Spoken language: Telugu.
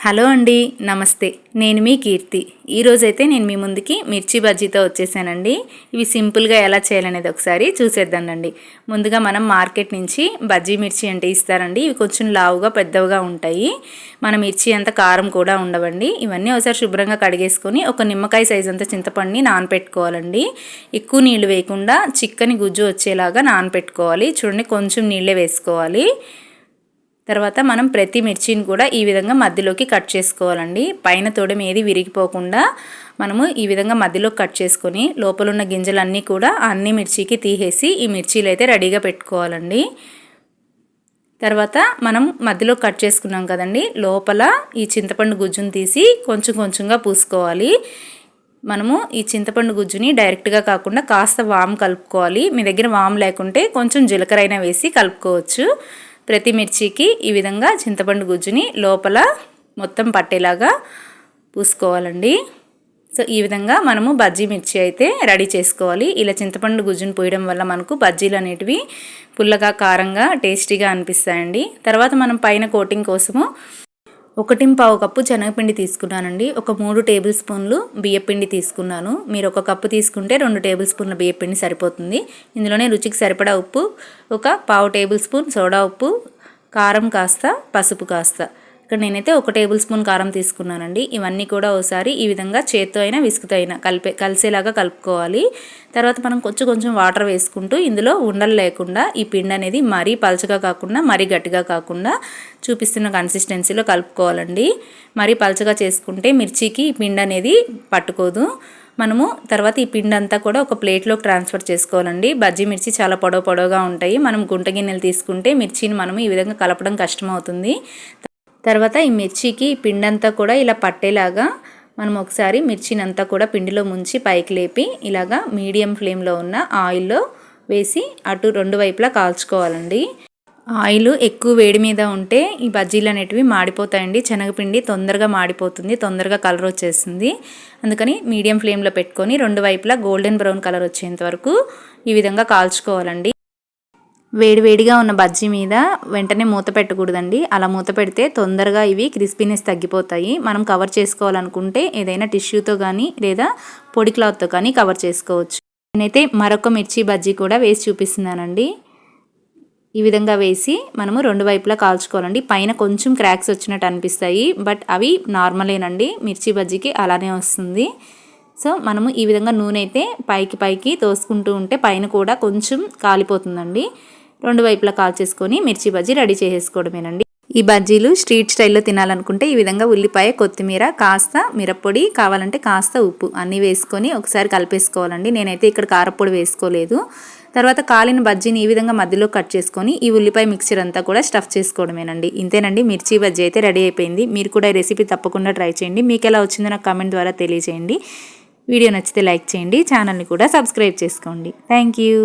హలో అండి నమస్తే. నేను మీ కీర్తి. ఈరోజైతే నేను మీ ముందుకి మిర్చి బజ్జీతో వచ్చేసానండి. ఇవి సింపుల్గా ఎలా చేయాలనేది ఒకసారి చూసేద్దానండి ముందుగా మనం మార్కెట్ నుంచి బజ్జీ మిర్చి అంటే ఇస్తారండి. ఇవి కొంచెం లావుగా పెద్దవిగా ఉంటాయి. మన మిర్చి అంత కారం కూడా ఉండవండి. ఇవన్నీ ఒకసారి శుభ్రంగా కడిగేసుకొని ఒక నిమ్మకాయ సైజ్ అంత చింతపండుని నానపెట్టుకోవాలండి. ఎక్కువ నీళ్ళు వేయకుండా చిక్కని గుజ్జు వచ్చేలాగా నానపెట్టుకోవాలి. చూడండి కొంచెం నీళ్ళే వేసుకోవాలి. తర్వాత మనం ప్రతి మిర్చిని కూడా ఈ విధంగా మధ్యలోకి కట్ చేసుకోవాలండి. పైన తోడం ఏది విరిగిపోకుండా మనము ఈ విధంగా మధ్యలో కట్ చేసుకొని లోపల ఉన్న గింజలన్నీ కూడా అన్ని మిర్చికి తీసేసి ఈ మిర్చీలు అయితే రెడీగా పెట్టుకోవాలండి. తర్వాత మనం మధ్యలో కట్ చేసుకున్నాం కదండి లోపల ఈ చింతపండు గుజ్జును తీసి కొంచెం కొంచెంగా పూసుకోవాలి. మనము ఈ చింతపండు గుజ్జుని డైరెక్ట్గా కాకుండా కాస్త వామ్ కలుపుకోవాలి. మీ దగ్గర వామ్ లేకుంటే కొంచెం జీలకర్ర అయినా వేసి కలుపుకోవచ్చు. ప్రతి మిర్చికి ఈ విధంగా చింతపండు గుజ్జుని లోపల మొత్తం పట్టేలాగా పూసుకోవాలండి. సో ఈ విధంగా మనము బజ్జీ మిర్చి అయితే రెడీ చేసుకోవాలి. ఇలా చింతపండు గుజ్జును పోయడం వల్ల మనకు బజ్జీలు అనేటివి పుల్లగా కారంగా టేస్టీగా అనిపిస్తాయండి. తర్వాత మనం పైన కోటింగ్ కోసము ఒకటి పావు కప్పు శనగపిండి తీసుకున్నానండి. ఒక మూడు టేబుల్ స్పూన్లు బియ్యపిండి తీసుకున్నాను. మీరు ఒక కప్పు తీసుకుంటే రెండు టేబుల్ స్పూన్ల బియ్యపిండి సరిపోతుంది. ఇందులోనే రుచికి సరిపడా ఉప్పు ఒక పావు టేబుల్ స్పూన్ సోడా ఉప్పు కారం కాస్త పసుపు కాస్త. ఇక్కడ నేనైతే ఒక టేబుల్ స్పూన్ కారం తీసుకున్నానండి. ఇవన్నీ కూడా ఒకసారి ఈ విధంగా చేత్తో అయినా విసుకుతో అయినా కలిపే కలిసేలాగా కలుపుకోవాలి. తర్వాత మనం కొంచెం కొంచెం వాటర్ వేసుకుంటూ ఇందులో ఉండలు లేకుండా ఈ పిండి అనేది మరీ పలచగా కాకుండా మరీ గట్టిగా కాకుండా చూపిస్తున్న కన్సిస్టెన్సీలో కలుపుకోవాలండి. మరీ పలచగా చేసుకుంటే మిర్చికి ఈ పిండి అనేది పట్టుకోదు. మనము తర్వాత ఈ పిండి అంతా కూడా ఒక ప్లేట్లోకి ట్రాన్స్ఫర్ చేసుకోవాలండి. బజ్జీ మిర్చి చాలా పొడవు పొడవుగా ఉంటాయి. మనం గుంట గిన్నెలు తీసుకుంటే మిర్చిని మనము ఈ విధంగా కలపడం కష్టమవుతుంది. తర్వాత ఈ మిర్చికి పిండంతా కూడా ఇలా పట్టేలాగా మనం ఒకసారి మిర్చిని అంతా కూడా పిండిలో ముంచి పైకి లేపి ఇలాగా మీడియం ఫ్లేమ్లో ఉన్న ఆయిల్లో వేసి అటు రెండు వైపులా కాల్చుకోవాలండి. ఆయిల్ ఎక్కువ వేడి మీద ఉంటే ఈ బజ్జీలు అనేటివి మాడిపోతాయండి. శనగపిండి తొందరగా మాడిపోతుంది తొందరగా కలర్ వచ్చేస్తుంది. అందుకని మీడియం ఫ్లేమ్లో పెట్టుకొని రెండు వైపులా గోల్డెన్ బ్రౌన్ కలర్ వచ్చేంత వరకు ఈ విధంగా కాల్చుకోవాలండి. వేడివేడిగా ఉన్న బజ్జీ మీద వెంటనే మూత పెట్టకూడదండి. అలా మూత పెడితే తొందరగా ఇవి క్రిస్పీనెస్ తగ్గిపోతాయి. మనం కవర్ చేసుకోవాలనుకుంటే ఏదైనా టిష్యూతో కానీ లేదా పొడి క్లాత్తో కానీ కవర్ చేసుకోవచ్చు. నేనైతే మరొక మిర్చి బజ్జీ కూడా వేసి చూపిస్తున్నానండి. ఈ విధంగా వేసి మనము రెండు వైపులా కాల్చుకోవాలండి. పైన కొంచెం క్రాక్స్ వచ్చినట్టు అనిపిస్తాయి. బట్ అవి నార్మలేనండి. మిర్చి బజ్జీకి అలానే వస్తుంది. సో మనము ఈ విధంగా నూనె అయితే పైకి పైకి తోసుకుంటూ ఉంటే పైన కూడా కొంచెం కాలిపోతుందండి. రెండు వైపులా కాల్చేసుకొని మిర్చి బజ్జీ రెడీ చేసేసుకోవడమేనండి. ఈ బజ్జీలు స్ట్రీట్ స్టైల్లో తినాలనుకుంటే ఈ విధంగా ఉల్లిపాయ కొత్తిమీర కాస్త మిరప్పొడి కావాలంటే కాస్త ఉప్పు అన్నీ వేసుకొని ఒకసారి కలిపేసుకోవాలండి. నేనైతే ఇక్కడ కారపొడి వేసుకోలేదు. తర్వాత కాలిన బజ్జీని ఈ విధంగా మధ్యలో కట్ చేసుకొని ఈ ఉల్లిపాయ మిక్చర్ అంతా కూడా స్టఫ్ చేసుకోవడమేనండి. ఇంతేనండి మిర్చి బజ్జీ అయితే రెడీ అయిపోయింది. మీరు కూడా ఈ రెసిపీ తప్పకుండా ట్రై చేయండి. మీకు ఎలా వచ్చిందో నాకు కామెంట్ ద్వారా తెలియజేయండి. వీడియో నచ్చితే లైక్ చేయండి. ఛానల్ని కూడా సబ్స్క్రైబ్ చేసుకోండి. Thank you.